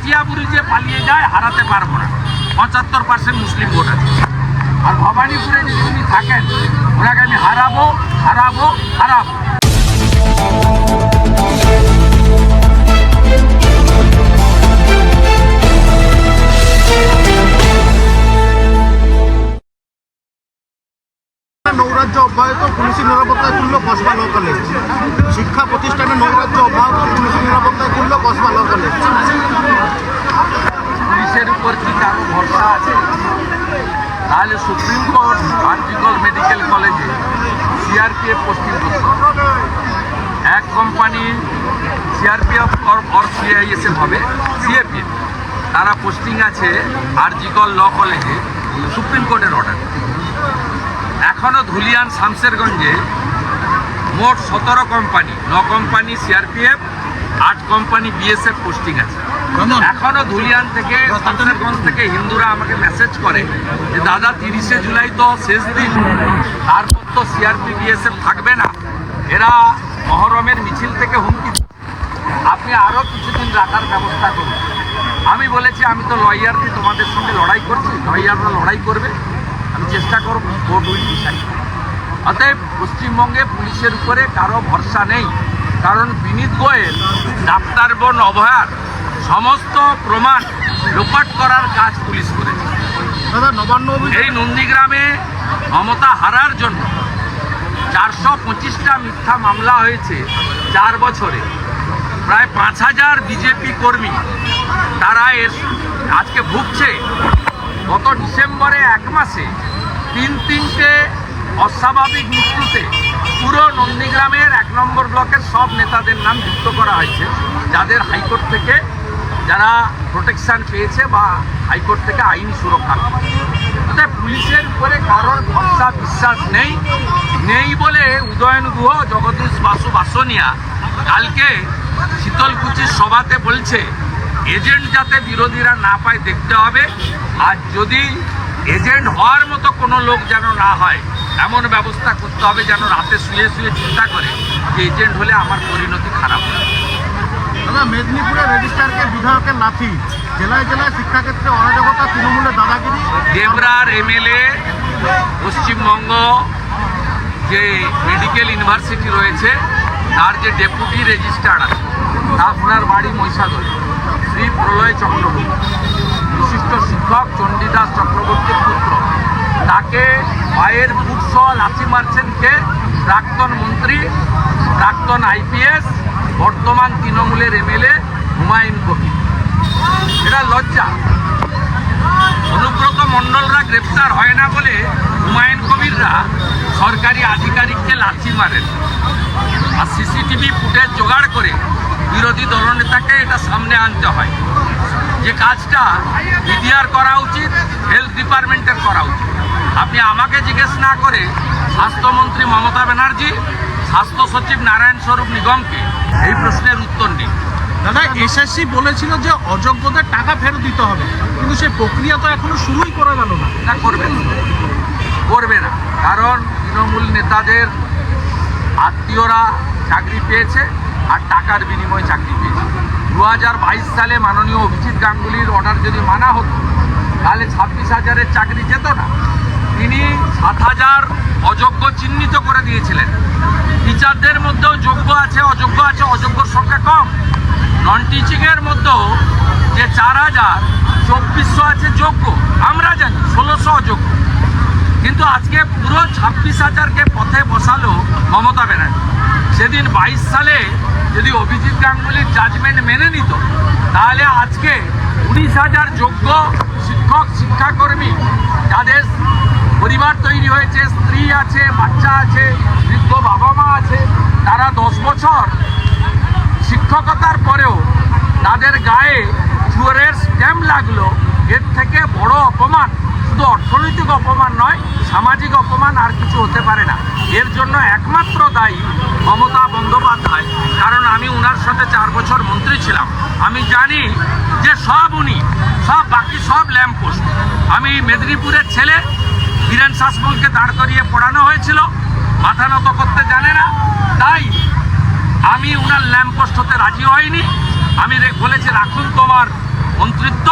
রেচিয়াপুরি যে পালিয়ে যায়, হারাতে পারব না। পঁচাত্তর পার্সেন্ট মুসলিম ভোট আছে। আর ভবানীপুরে যদি উনি থাকেন, ওনাকে আমি হারাবো হারাবো হারাবো। নৈরাজ্য অব্যাহত পুলিশি নিরাপত্তায় তুলল কসবা ল কলেজ শিক্ষা প্রতিষ্ঠানে নৈরাজ্য অব্যাহত পুলিশি নিরাপত্তায় তুলল কসবা ল কলেজ পুলিশের উপর কি কারও ভরসা আছে? তাহলে সুপ্রিম কোর্ট, আর্টিকল মেডিকেল কলেজে সিআরপিএফ পোস্টিং এক কোম্পানি সিআরপিএফ অর সিআইএসএফ হবে, সিএপিএফ। তারা পোস্টিং আছে আরজিকল ল কলেজে, সুপ্রিম কোর্টের অর্ডার এখনও ধুলিয়ান শামসেরগঞ্জে মোট সতেরো কোম্পানি ন কোম্পানি সিআরপিএফ আট কোম্পানি বিএসএফ পোস্টিং আছে। এখনও ধুলিয়ান থেকে শামসেরগঞ্জ থেকে হিন্দুরা আমাকে মেসেজ করে যে দাদা তিরিশে জুলাই তো শেষ দিন তারপর তো সিআরপি বিএসএফ থাকবে না। এরা মহরমের মিছিল থেকে হুমকি। আপনি আরও কিছুদিন রাখার ব্যবস্থা করুন। আমি বলেছি আমি তো লয়ার দিয়ে তোমাদের সঙ্গে লড়াই করছি লয়াররা লড়াই করবে। আমি চেষ্টা করব কোর্ট উইল ডিসাইড অতএব পশ্চিমবঙ্গে পুলিশের উপরে কারও ভরসা নেই। কারণ বিনীত গোয়েল ডাক্তার বোন অভয়ার সমস্ত প্রমাণ লোপাট করার কাজ পুলিশ করেছে। এই নন্দীগ্রামে মমতা হারার জন্য চারশো পঁচিশটা মিথ্যা মামলা হয়েছে চার বছরে। প্রায় পাঁচ হাজার বিজেপি কর্মী তারা এর আজকে ভুগছে। গত ডিসেম্বরে এক মাসে তিন তিনটে অস্বাভাবিক মৃত্যুতে পুরো নন্দীগ্রামের এক নম্বর ব্লকের সব নেতাদের নাম যুক্ত করা হয়েছে, যাদের হাইকোর্ট থেকে যারা প্রোটেকশন পেয়েছে বা হাইকোর্ট থেকে আইন সুরক্ষা। অর্থাৎ পুলিশের উপরে কারোর ভরসা, বিশ্বাস নেই নেই বলে উদয়ন গুহ, জগদীশ বাসু বাসনিয়া কালকে শীতলকুচির সভাতে বলছে এজেন্ট যাতে বিরোধীরা না পায় দেখতে হবে। আর যদি এজেন্ট হওয়ার মতো কোনো লোক যেন না হয় এমন ব্যবস্থা করতে হবে যেন রাতে শুয়ে শুয়ে চিন্তা করে যে এজেন্ট হলে আমার পরিণতি খারাপ হবে। দাদা মেদিনীপুরের রেজিস্ট্রারকে বিধায়কের লাথি জেলায় জেলায় শিক্ষাক্ষেত্রে অরাজকতা তৃণমূলের দাদাগিরি দেবরার এমএলএ পশ্চিমবঙ্গ যে মেডিকেল ইউনিভার্সিটি রয়েছে তার যে ডেপুটি রেজিস্ট্রার আছে তা আপনার বাড়ি মহিষাদল। শ্রী প্রলয় চক্রবর্তী বিশিষ্ট শিক্ষক চণ্ডীদাস চক্রবর্তীর পুত্র। তাকে পায়ের বুট সহ লাথি মারছেন কে? প্রাক্তন মন্ত্রী, প্রাক্তন আইপিএস বর্তমান তৃণমূলের এমএলএ হুমায়ুন কবির। এটা লজ্জা। অনুব্রত মণ্ডলরা গ্রেপ্তার হয় না বলে হুমায়ুন কবিররা সরকারি আধিকারিককে লাথি মারেন। আর সিসিটিভি ফুটেজ জোগাড় করে বিরোধী দলনেতাকে এটা সামনে আনতে হয়। যে কাজটা বিডিআর করা উচিত হেলথ ডিপার্টমেন্টের করা উচিত। আপনি আমাকে জিজ্ঞেস না করে স্বাস্থ্যমন্ত্রী মমতা ব্যানার্জি স্বাস্থ্য সচিব নারায়ণ স্বরূপ নিগমকে এই প্রশ্নের উত্তর দিন। দাদা এসএসসি বলেছিল যে অযোগ্যদের টাকা ফেরত দিতে হবে কিন্তু সেই প্রক্রিয়া তো এখনও শুরুই করা গেল না। না করবে না। করবে না। কারণ তৃণমূল নেতাদের আত্মীয়রা চাকরি পেয়েছে আর টাকার বিনিময়ে চাকরি পেয়েছে। দু হাজার বাইশ সালে মাননীয় অভিজিৎ গাঙ্গুলির অর্ডার যদি মানা হতো, তাহলে ছাব্বিশ হাজারের চাকরি যেত না। তিনি সাত হাজার অযোগ্য চিহ্নিত করে দিয়েছিলেন। টিচারদের মধ্যেও যোগ্য আছে, অযোগ্য আছে, অযোগ্যর সংখ্যা কম। নন টিচিংয়ের মধ্যেও যে চার হাজার, চব্বিশশো আছে যোগ্য। আমরা জানি, ষোলোশো অযোগ্য। কিন্তু আজকে পুরো ছাব্বিশ হাজারকে পথে বসালো মমতা ব্যানার্জি। সেদিন বাইশ সালে যদি অভিজিৎ গাঙ্গুলির জাজমেন্ট মেনে নিত, তাহলে আজকে উনিশ হাজার যোগ্য শিক্ষক, শিক্ষাকর্মী যাদের পরিবার তৈরি হয়েছে, স্ত্রী আছে, বাচ্চা আছে, বৃদ্ধ বাবা মা আছে, তারা দশ বছর শিক্ষকতার পরেও তাদের গায়ে চুয়ারের স্ট্যাম্প লাগল। এর থেকে বড় অপমান শুধু অর্থনৈতিক অপমান নয়, সামাজিক অপমান আর কিছু হতে পারে না। এর জন্য একমাত্র দায়ী মমতা বন্দ্যোপাধ্যায়, কারণ আমি উনার সাথে চার বছর মন্ত্রী ছিলাম। আমি জানি যে সব উনি, সব বাকি সব ল্যাম্পপোস্ট আমি মেদিনীপুরের ছেলে বীরেন শাসমলকে দাঁড় করিয়ে পড়ানো হয়েছিল, মাথা নত করতে জানে না। তাই আমি উনার ল্যাম্পপোস্ট হতে রাজি হয়নি। আমি বলেছি, রাখুন তোমার মন্ত্রিত্ব,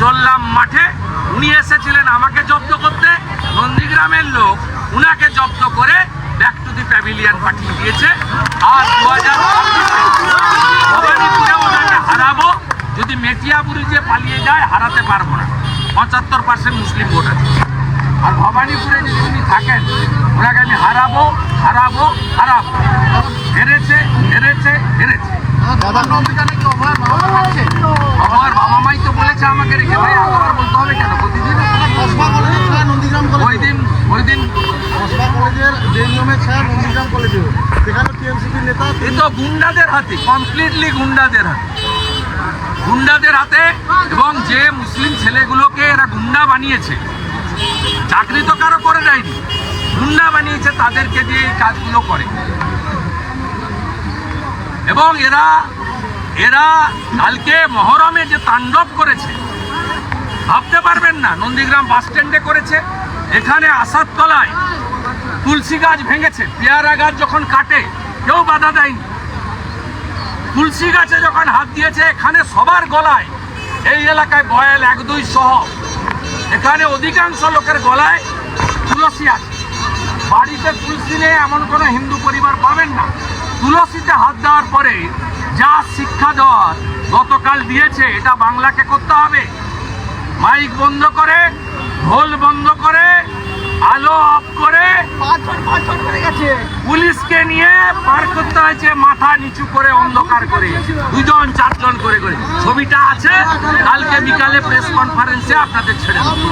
চললাম মাঠে। উনি এসেছিলেন আমাকে জব্দ করতে। নন্দীগ্রামের লোক উনাকে জব্দ করে ব্যাক টু দি প্যাভিলিয়ন পাঠিয়ে দিয়েছে। আর দু হাজার ওনাকে হারাবো। যদি মেটিয়াপুরি যে পালিয়ে যায় হারাতে পারব না। পঁচাত্তর পার্সেন্ট মুসলিম ভোট আছে। আর ভবানীপুরে যদি উনি থাকেন ওনাকে আমি হারাবো হারাবো হারাবো। হেরেছে হেরেছে হেরেছে। আমার বাবা মাই তো বলেছে আমাকে রেখে ভাই আবার বলতে হবে কেন? প্রতিদিন কসবা কলেজের ছায়া নন্দীগ্রাম ওই কলেজ দিন ওই দিন কসবা কলেজের নন্দীগ্রাম কলেজেও সেখানে টিএমসিপির নেতা এ তো গুন্ডাদের হাতে কমপ্লিটলি গুন্ডাদের হাতে। গুন্ডাদের হাতে এবং যে মুসলিম ছেলেগুলোকে এরা গুন্ডা বানিয়েছে। চাকরি তো কারও করে দেয়নি। গুন্ডা বানিয়েছে তাদেরকে দিয়ে এই কাজগুলো করে। এবং এরা এরা কালকে মহরমে যে তাণ্ডব করেছে ভাবতে পারবেন না নন্দীগ্রাম বাস স্ট্যান্ডে করেছে। এখানে আসার তলায় তুলসী গাছ ভেঙেছে, পেয়ারা গাছ যখন কাটে, কেউ বাধা দেয়নি। তুলসী গাছে যখন হাত দিয়েছে, এখানে সবার গলায়, এই এলাকায় বয়েল এক, দুই সহ। এখানে অধিকাংশ লোকের গলায় তুলসী আছে। বাড়িতে তুলসী নেই, এমন কোনো হিন্দু পরিবার পাবেন না। তুলসীতে হাত দেওয়ার পরে যা শিক্ষা দেওয়ার গতকাল দিয়েছে, এটা বাংলাকে করতে হবে। মাইক বন্ধ করে, ঢোল বন্ধ করে আলো অফ করে পুলিশকে নিয়ে পার করতে হয়েছে মাথা নিচু করে অন্ধকার করে। দুজন চারজন করে করে। ছবিটা আছে কালকে বিকালে প্রেস কনফারেন্সে আপনাদের ছেড়ে দেবো।